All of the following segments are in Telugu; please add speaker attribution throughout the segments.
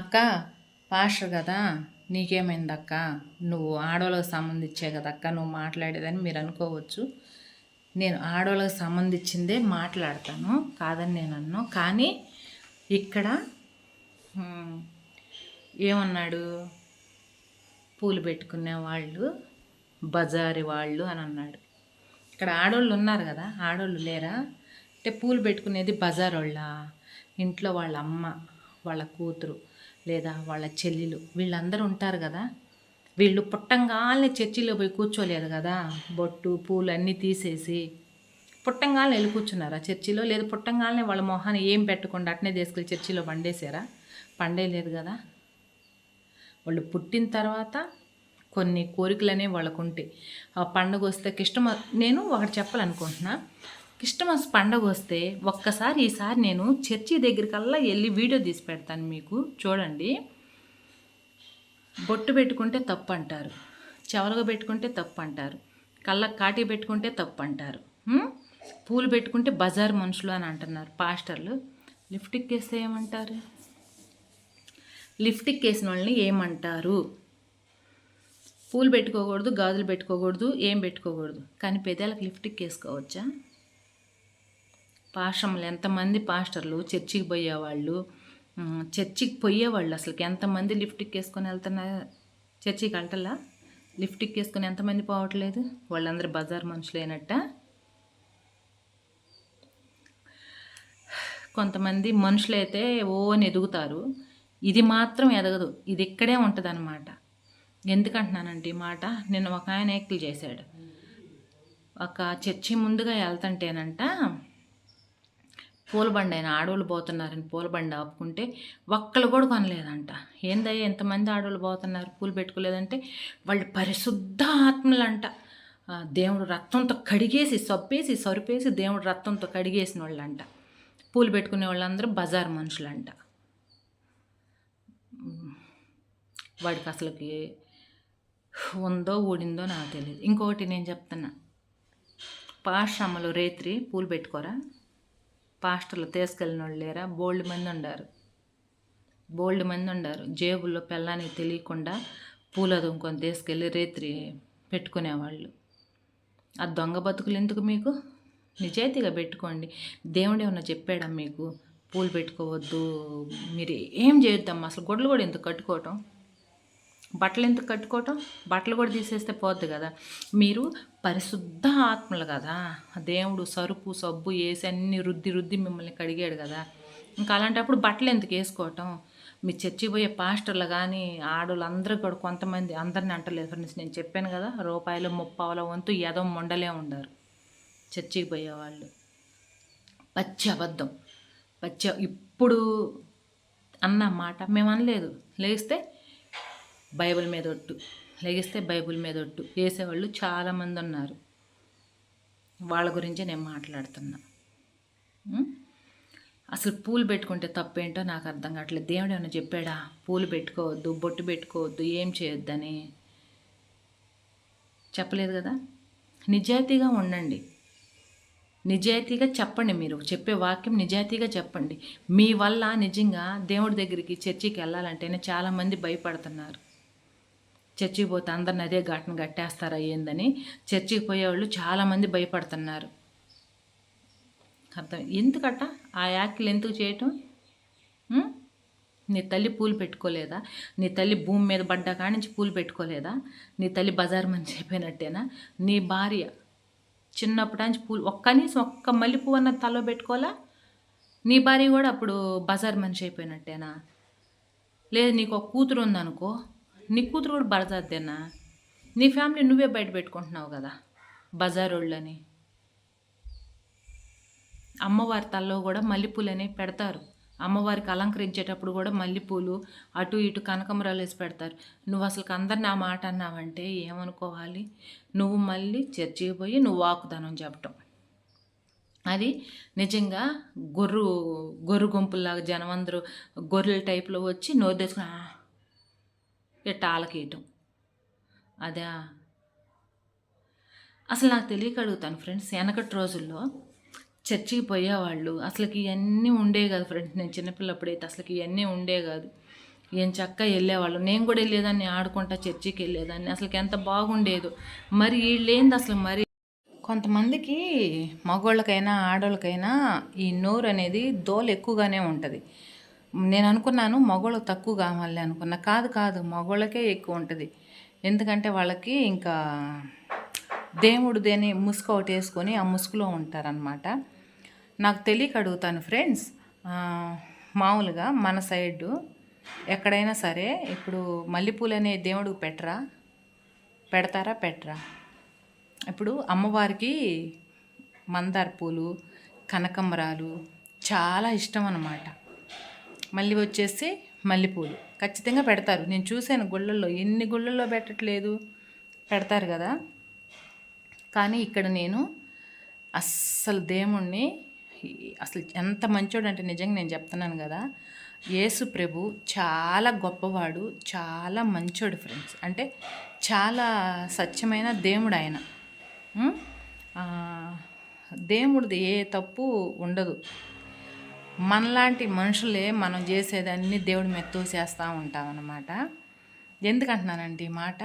Speaker 1: అక్క పాస్టర్ కదా నీకేమైంది అక్క నువ్వు ఆడవాళ్ళకి సంబంధించే కదా అక్క నువ్వు మాట్లాడేదని మీరు అనుకోవచ్చు. నేను ఆడవాళ్ళకి సంబంధించిందే మాట్లాడతాను కాదని నేను అన్నాను కానీ ఇక్కడ ఏమన్నాడు? పూలు పెట్టుకునే వాళ్ళు బజారి వాళ్ళు అని అన్నాడు. ఇక్కడ ఆడోళ్ళు ఉన్నారు కదా ఆడోళ్ళు లేరా? అంటే పూలు పెట్టుకునేది బజార్ వాళ్ళ ఇంట్లో వాళ్ళ అమ్మ. వాళ్ళ కూతురు లేదా వాళ్ళ చెల్లెలు. వీళ్ళందరూ ఉంటారు కదా. వీళ్ళు పుట్టంగాల్ని చర్చిలో పోయి కూర్చోలేదు కదా. బొట్టు పూలు అన్నీ తీసేసి పుట్టంగాల్ని వెళ్ళి కూర్చున్నారా చర్చిలో? లేదు పుట్టంగాల్ని వాళ్ళ మొహాన్ని ఏం పెట్టకుండా అట్నే తీసుకెళ్ళి చర్చిలో పండేసారా పండేయలేదు కదా. వాళ్ళు పుట్టిన తర్వాత కొన్ని కోరికలు అనేవి వాళ్ళకు ఉంటాయి ఆ పండుగ వస్తే కిష్టమ నేను ఒకటి చెప్పాలనుకుంటున్నా. క్రిస్టమస్ పండగ వస్తే ఒక్కసారి ఈసారి నేను చర్చి దగ్గరికల్లా వెళ్ళి వీడియో తీసి పెడతాను మీకు. చూడండి. బొట్టు పెట్టుకుంటే తప్పు అంటారు చెవలగా పెట్టుకుంటే తప్పు అంటారు కళ్ళకు కాటి పెట్టుకుంటే తప్పు అంటారు పూలు పెట్టుకుంటే బజార్ మనుషులు అని అంటున్నారు పాస్టర్లు. లిఫ్టిక్ వేస్తే ఏమంటారు? లిఫ్టిక్ వేసిన వాళ్ళని ఏమంటారు? పూలు పెట్టుకోకూడదు గాజులు పెట్టుకోకూడదు ఏం పెట్టుకోకూడదు. కానీ పెదాలకు లిఫ్టిక్ వేసుకోవచ్చా పాస్టర్లు ఎంతమంది పాస్టర్లు చర్చికి పోయేవాళ్ళు? చర్చికి పోయేవాళ్ళు అసలు ఎంతమంది లిఫ్ట్కి వేసుకొని వెళ్తున్నారు చర్చికి అంటలా లిఫ్ట్కి వేసుకొని ఎంతమంది పోవట్లేదు? వాళ్ళందరూ బజార్ మనుషులేనట్ట? కొంతమంది మనుషులైతే ఓ అని ఎదుగుతారు. ఇది మాత్రం ఎదగదు. ఇది ఇక్కడే ఉంటుంది అనమాట ఎందుకంటున్నానంటే ఈ మాట? నిన్న ఒక ఆయన ఎక్కిలు చేశాడు. ఒక చర్చి ముందుగా వెళ్తుంటేనంట పూలబండి అయినా ఆడవాళ్ళు పోతున్నారని పూలబండి ఆపుకుంటే ఒక్కళ్ళు కూడా కొనలేదంట. ఏందయ్యా ఎంతమంది ఆడవాళ్ళు పోతున్నారు పూలు పెట్టుకోలేదంటే వాళ్ళు పరిశుద్ధ ఆత్మలంట దేవుడు రక్తంతో కడిగేసి సొప్పేసి సరిపేసి దేవుడు రక్తంతో కడిగేసిన వాళ్ళంట పూలు పెట్టుకునే వాళ్ళందరూ బజార్ మనుషులంట. వాడికి అసలుకి ఉందో ఊడిందో నాకు తెలియదు ఇంకొకటి నేను చెప్తున్నా. పాశ్రమలో రేత్రి పూలు పెట్టుకోరా? పాస్టర్లు తీసుకెళ్ళిన వాళ్ళు లేరా? బోల్డ్ మంది ఉండారు. బోల్డ్ మంది ఉండారు. జేబుల్లో పెళ్ళానికి తెలియకుండా పూల దుంకొని తీసుకెళ్ళి రేత్రి పెట్టుకునేవాళ్ళు. ఆ దొంగ బతుకులు ఎందుకు మీకు? నిజాయితీగా పెట్టుకోండి. దేవుడు ఏమన్నా చెప్పాడా మీకు? పూలు పెట్టుకోవద్దు. మీరు ఏం చేయొద్దమ్మా? అసలు గొడ్లు కూడా ఎందుకు కట్టుకోవటం? బట్టలు ఎందుకు కట్టుకోవటం? బట్టలు కూడా తీసేస్తే పోద్ది కదా. మీరు పరిశుద్ధ ఆత్మలు కదా. దేవుడు సరుపు సబ్బు వేసి అన్ని రుద్ది రుద్ది మిమ్మల్ని కడిగాడు కదా. ఇంకా అలాంటప్పుడు బట్టలు ఎందుకు వేసుకోవటం? మీ చర్చి పోయే పాస్టర్లు కానీ ఆడవాళ్ళందరూ కూడా కొంతమంది అందరిని అంటలేదు. ఫ్రెండ్స్ నేను చెప్పాను కదా రూపాయలు ముప్పావుల వంతు ఏదో మొండలే ఉండారు. చర్చికి పోయేవాళ్ళు. పచ్చి అబద్ధం. పచ్చి ఇప్పుడు అన్న మాట మేము అనలేదు లేస్తే బైబిల్ మీద ఒట్టు. లెగిస్తే బైబిల్ మీద ఒట్టు. వేసేవాళ్ళు చాలామంది ఉన్నారు. వాళ్ళ గురించే నేను మాట్లాడుతున్నా. అసలు పూలు పెట్టుకుంటే తప్పేంటో నాకు అర్థం కావట్లేదు. దేవుడు ఏమైనా చెప్పాడా? పూలు పెట్టుకోవద్దు బొట్టు పెట్టుకోవద్దు ఏం చేయొద్దని? చెప్పలేదు కదా? నిజాయితీగా ఉండండి. నిజాయితీగా చెప్పండి మీరు. చెప్పే వాక్యం నిజాయితీగా చెప్పండి. మీ వల్ల నిజంగా దేవుడి దగ్గరికి చర్చికి వెళ్ళాలంటేనే చాలామంది భయపడుతున్నారు. చర్చికి పోతే అందరిని అదే ఘటన కట్టేస్తారా ఏందని చర్చికి పోయేవాళ్ళు చాలామంది భయపడుతున్నారు. అర్థం ఎందుకట? ఆ యాక్లు ఎందుకు చేయటం? నీ తల్లి పూలు పెట్టుకోలేదా? నీ తల్లి భూమి మీద పడ్డా కాడి నుంచి పూలు పెట్టుకోలేదా? నీ తల్లి బజార్ మనిషి అయిపోయినట్టేనా? నీ భార్య చిన్నప్పటి నుంచి పూలు ఒక్క కనీసం ఒక్క మల్లె పువ్వు అన్న తలో పెట్టుకోవాలా? నీ భార్య కూడా అప్పుడు బజార్ మనిషి అయిపోయినట్టేనా? లేదు నీకు ఒక కూతురు ఉందనుకో నీ కూతురు కూడా బజార్దేనా నీ ఫ్యామిలీ నువ్వే బయట పెట్టుకుంటున్నావు కదా బజార్ వాళ్ళని అమ్మవారి తల్లో కూడా మల్లెపూలు అనేవి పెడతారు. అమ్మవారికి అలంకరించేటప్పుడు కూడా మల్లెపూలు అటు ఇటు కనకమరాలు వేసి పెడతారు. నువ్వు అసలు అందరిని ఆ మాట అన్నావంటే ఏమనుకోవాలి? నువ్వు మళ్ళీ చర్చికి పోయి నువ్వు వాకుదానం చెప్పటం. అది నిజంగా గొర్రు గొర్రు గుంపుల్లాగా జనం అందరూ గొర్రెల టైప్లో వచ్చి నోరు తెచ్చుకుని "ఆ" ఇట్ట ఆలకేయటం అదే. అసలు నాకు తెలియక అడుగుతాను ఫ్రెండ్స్ వెనకటి రోజుల్లో చర్చికి పోయేవాళ్ళు అసలుకి ఇవన్నీ ఉండే కాదు ఫ్రెండ్స్. నేను చిన్నపిల్లప్పుడైతే అసలుకి ఇవన్నీ ఉండే కాదు. ఏం చక్క వెళ్ళేవాళ్ళు. నేను కూడా వెళ్ళేదాన్ని ఆడుకుంటా చర్చికి వెళ్ళేదాన్ని. అసలుకి ఎంత బాగుండేదో. మరి వీళ్ళేంది అసలు మరి? కొంతమందికి మగవాళ్ళకైనా ఆడవాళ్ళకైనా ఈ నోరు అనేది దోలు ఎక్కువగానే ఉంటుంది. నేను అనుకున్నాను మగవాళ్ళు తక్కువ కావాలి అనుకున్నా. కాదు కాదు మగవాళ్ళకే ఎక్కువ ఉంటుంది. ఎందుకంటే వాళ్ళకి ఇంకా దేవుడు దేని ముసుగు ఒకటి వేసుకొని ఆ ముసుగులో ఉంటారనమాట నాకు తెలియక అడుగుతాను ఫ్రెండ్స్. మామూలుగా మన సైడు ఎక్కడైనా సరే ఇప్పుడు మల్లెపూలు అనే దేవుడికి పెట్టరా? పెడతారా? పెట్టరా? ఇప్పుడు అమ్మవారికి మందార పూలు కనకంబరాలు చాలా ఇష్టం అన్నమాట. మళ్ళీ వచ్చేసి మల్లెపూలు. ఖచ్చితంగా పెడతారు. నేను చూశాను గుళ్ళల్లో. ఎన్ని గుళ్ళల్లో పెట్టట్లేదు? పెడతారు కదా. కానీ ఇక్కడ నేను అస్సలు దేవుణ్ణి అసలు ఎంత మంచోడు అంటే నిజంగా నేను చెప్తున్నాను కదా. యేసు ప్రభు చాలా గొప్పవాడు చాలా మంచోడు ఫ్రెండ్స్. అంటే చాలా సత్యమైన దేవుడు ఆయన దేవుడిది ఏ తప్పు ఉండదు. మనలాంటి మనుషులే మనం చేసేదాన్ని దేవుడి మీద చేస్తూ ఉంటాం అన్నమాట ఎందుకంటున్నానండి ఈ మాట?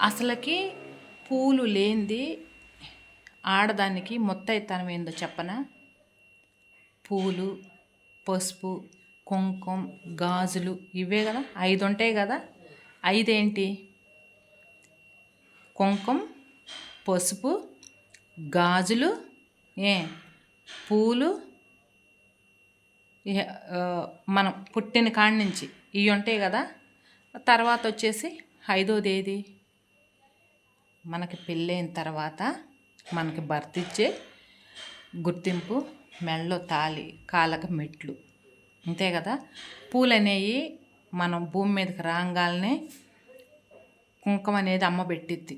Speaker 1: అసలుకి పూలు లేనిది ఆడదానికి మొత్తైతనం ఏందో చెప్పనా? పూలు పసుపు కుంకుమ గాజులు ఇవే కదా? ఐదు ఉంటాయి కదా? ఐదేంటి? కుంకుమ పసుపు గాజులు? ఏ? పూలు మనం పుట్టిన కాడి నుంచి ఇవి ఉంటాయి కదా తర్వాత వచ్చేసి ఐదోది ఏది? మనకి పెళ్ళైన తర్వాత మనకి భర్త ఇచ్చే గుర్తింపు మెళ్ళలో తాళి కాళ్ళకు మెట్లు అంతే కదా? పూలు అనేవి మనం భూమి మీదకి రాగానే కుంకుమ అనేది అమ్మ పెట్టిద్ది.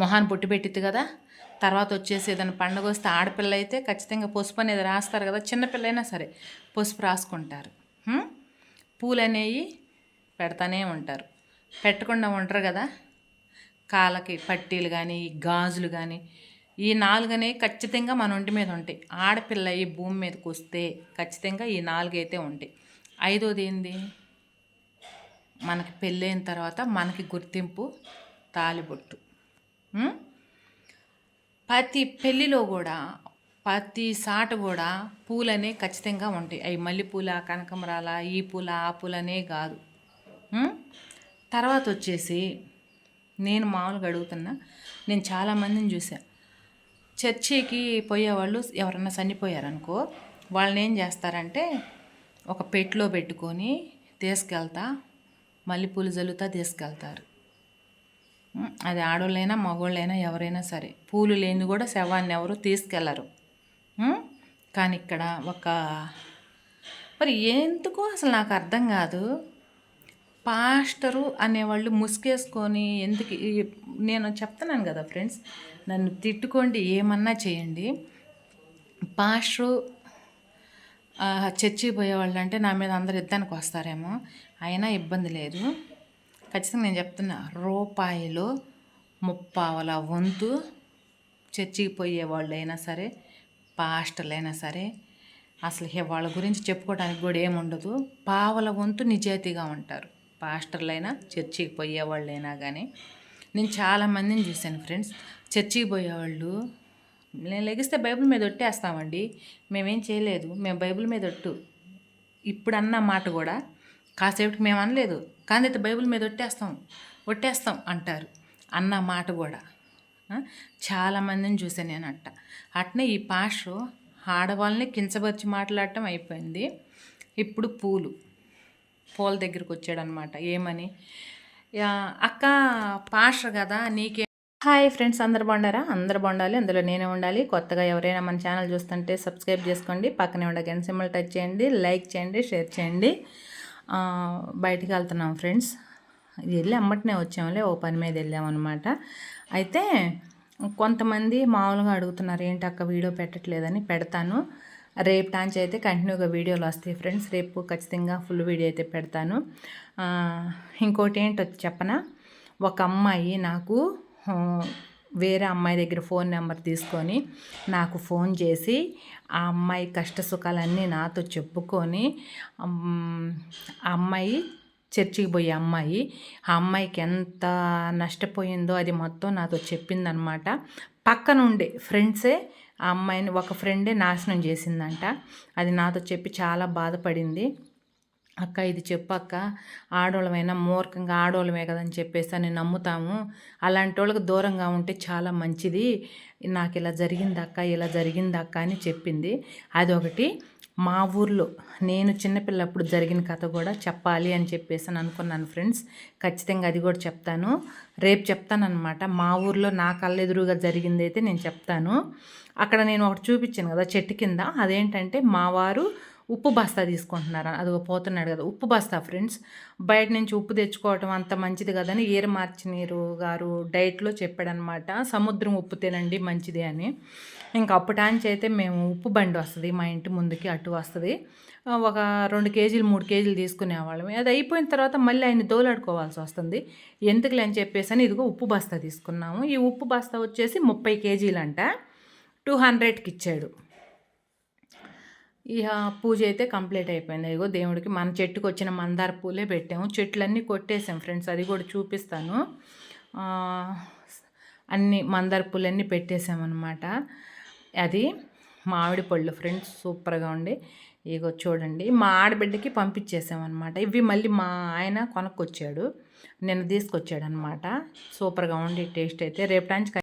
Speaker 1: మొహాన్ని పుట్టి పెట్టిద్ది కదా? తర్వాత వచ్చేసి ఏదైనా పండుగ వస్తే ఆడపిల్ల అయితే ఖచ్చితంగా పసుపు అనేది రాస్తారు కదా చిన్నపిల్లైనా సరే పసుపు రాసుకుంటారు. పూలు అనేవి పెడతానే ఉంటారు. పెట్టకుండా ఉంటారు కదా. కాళ్ళకి పట్టీలు కానీ గాజులు కానీ ఈ నాలుగనే ఖచ్చితంగా మన ఒంటి మీద ఉంటాయి. ఆడపిల్ల ఈ భూమి మీదకి వస్తే ఖచ్చితంగా ఈ నాలుగైతే ఉంటాయి. ఐదోది ఏంది? మనకి పెళ్ళైన తర్వాత మనకి గుర్తింపు తాలిబొట్టు. ప్రతి పెళ్ళిలో కూడా ప్రతి సాట కూడా పూలనే ఖచ్చితంగా ఉంటాయి. అవి మల్లెపూల కనకమరాల ఈ పూల ఆ పూలనే కాదు. తర్వాత వచ్చేసి నేను మామూలుగా అడుగుతున్నా నేను చాలామందిని చూసా చర్చికి పోయేవాళ్ళు ఎవరన్నా చనిపోయారనుకో వాళ్ళని ఏం చేస్తారంటే ఒక పెట్లో పెట్టుకొని తీసుకెళ్తా మల్లెపూలు జల్లుతా తీసుకెళ్తారు. అది ఆడవాళ్ళైనా మగవాళ్ళైనా ఎవరైనా సరే పూలు లేని కూడా శవాన్ని ఎవరు తీసుకెళ్ళరు. కానీ ఇక్కడ ఒక మరి ఎందుకో అసలు నాకు అర్థం కాదు. పాస్టరు అనేవాళ్ళు ముసుగేసుకొని ఎందుకు నేను చెప్తున్నాను కదా ఫ్రెండ్స్ నన్ను తిట్టుకోండి ఏమన్నా చేయండి. పాస్టరు చర్చికి పోయేవాళ్ళు అంటే నా మీద అందరు ఇద్దానికి వస్తారేమో అయినా ఇబ్బంది లేదు. ఖచ్చితంగా నేను చెప్తున్నా రూపాయలు ముప్పావల వంతు చర్చికి పోయే అయినా సరే పాస్టర్లైనా సరే అసలు వాళ్ళ గురించి చెప్పుకోవడానికి కూడా ఏముండదు. పావల వంతు నిజాయితీగా ఉంటారు. పాస్టర్లైనా చర్చికి పోయేవాళ్ళైనా కానీ నేను చాలామందిని చూశాను ఫ్రెండ్స్. చర్చికి పోయేవాళ్ళు నేను లెగిస్తే బైబిల్ మీద ఒట్టేస్తామండి. మేమేం చేయలేదు. మేము బైబిల్ మీద ఒట్టు. ఇప్పుడన్న మాట కూడా కాసేపటికి మేము అనలేదు. కానీ అయితే బైబిల్ మీద ఒట్టేస్తాం. ఒట్టేస్తాం అంటారు. అన్న మాట కూడా. చాలామందిని చూసాను నేను అట్ట అట్నే ఈ పాస్టర్ ఆడవాళ్ళని కించపరిచి మాట్లాడటం అయిపోయింది. ఇప్పుడు పూలు. పూల దగ్గరికి వచ్చాడనమాట. ఏమని? అక్క పాస్టర్ కదా నీకే హాయ్ ఫ్రెండ్స్ అందరు బాగుండారా అందరు బాగుండాలి అందులో నేనే ఉండాలి. కొత్తగా ఎవరైనా మన ఛానల్ చూస్తుంటే సబ్స్క్రైబ్ చేసుకోండి. పక్కనే ఉండే గన్ సింబల్ టచ్ చేయండి లైక్ చేయండి షేర్ చేయండి. బయటికి వెళ్తున్నాం ఫ్రెండ్స్. వెళ్ళి అమ్మటనే వచ్చాములే ఓ పని మీద వెళ్ళామన్నమాట. అయితే కొంతమంది మామూలుగా అడుగుతున్నారు ఏంటి అక్క వీడియో పెట్టట్లేదని? పెడతాను. రేపు టాంచ్ అయితే కంటిన్యూగా వీడియోలు వస్తాయి ఫ్రెండ్స్. రేపు ఖచ్చితంగా ఫుల్ వీడియో అయితే పెడతాను. ఇంకోటి ఏంటో చెప్పనా? ఒక అమ్మాయి నాకు వేరే అమ్మాయి దగ్గర ఫోన్ నెంబర్ తీసుకొని నాకు ఫోన్ చేసి ఆ అమ్మాయి కష్ట సుఖాలన్నీ నాతో చెప్పుకొని ఆ అమ్మాయి చర్చికి పోయే అమ్మాయి ఆ అమ్మాయికి ఎంత నష్టపోయిందో అది మొత్తం నాతో చెప్పిందనమాట. పక్కనుండే ఫ్రెండ్సే ఆ అమ్మాయిని ఒక ఫ్రెండే నాశనం చేసిందంట. అది నాతో చెప్పి చాలా బాధపడింది. అక్క ఇది చెప్పక్క ఆడవాళ్ళమైనా మూర్ఖంగా ఆడవాళ్ళమే కదని చెప్పేసి అని నమ్ముతాము. అలాంటి వాళ్ళకి దూరంగా ఉంటే చాలా మంచిది. నాకు ఇలా జరిగింది అక్క ఇలా జరిగింది అక్క అని చెప్పింది. అదొకటి. మా ఊర్లో నేను చిన్నపిల్లప్పుడు జరిగిన కథ కూడా చెప్పాలి అని చెప్పేసి అని అనుకున్నాను ఫ్రెండ్స్. ఖచ్చితంగా అది కూడా చెప్తాను. రేపు చెప్తానమాట మా ఊర్లో నా కళ్ళెదురుగా జరిగింది అయితే నేను చెప్తాను. అక్కడ నేను ఒకటి చూపించాను కదా చెట్టు కింద. అదేంటంటే మా వారు ఉప్పు బస్తా తీసుకుంటున్నారు అది పోతున్నాడు కదా. ఉప్పు బస్తా ఫ్రెండ్స్ బయట నుంచి ఉప్పు తెచ్చుకోవటం అంత మంచిది కదని ఈర మార్చినీరు గారు డైట్లో చెప్పాడనమాట సముద్రం ఉప్పు తినండి మంచిది అని. ఇంకా అప్పటాంచి అయితే మేము ఉప్పు బండి వస్తుంది మా ఇంటి ముందుకి అటు వస్తుంది. ఒక రెండు కేజీలు మూడు కేజీలు తీసుకునేవాళ్ళం అది అయిపోయిన తర్వాత మళ్ళీ ఆయన దోలాడుకోవాల్సి వస్తుంది. ఎందుకులే అని చెప్పేసి అని ఇదిగో ఉప్పు బస్తా తీసుకున్నాము. ఈ ఉప్పు బస్తా వచ్చేసి ముప్పై కేజీలంట టూ హండ్రెడ్కి ఇచ్చాడు ఇక పూజ అయితే కంప్లీట్ అయిపోయింది. ఇగో దేవుడికి మన చెట్టుకు వచ్చిన మందార పూలే పెట్టాము. చెట్లన్నీ కొట్టేసాం ఫ్రెండ్స్ అది కూడా చూపిస్తాను. అన్ని మందార పూలన్నీ పెట్టేసామన్నమాట అది మామిడి పళ్ళు ఫ్రెండ్స్ సూపర్గా ఉండి ఇగో చూడండి మా ఆడబిడ్డకి పంపించేసామన్నమాట ఇవి మళ్ళీ మా ఆయన కొనుక్కొచ్చాడు నిన్న తీసుకొచ్చాడు అనమాట సూపర్గా ఉండి టేస్ట్ అయితే. రేపు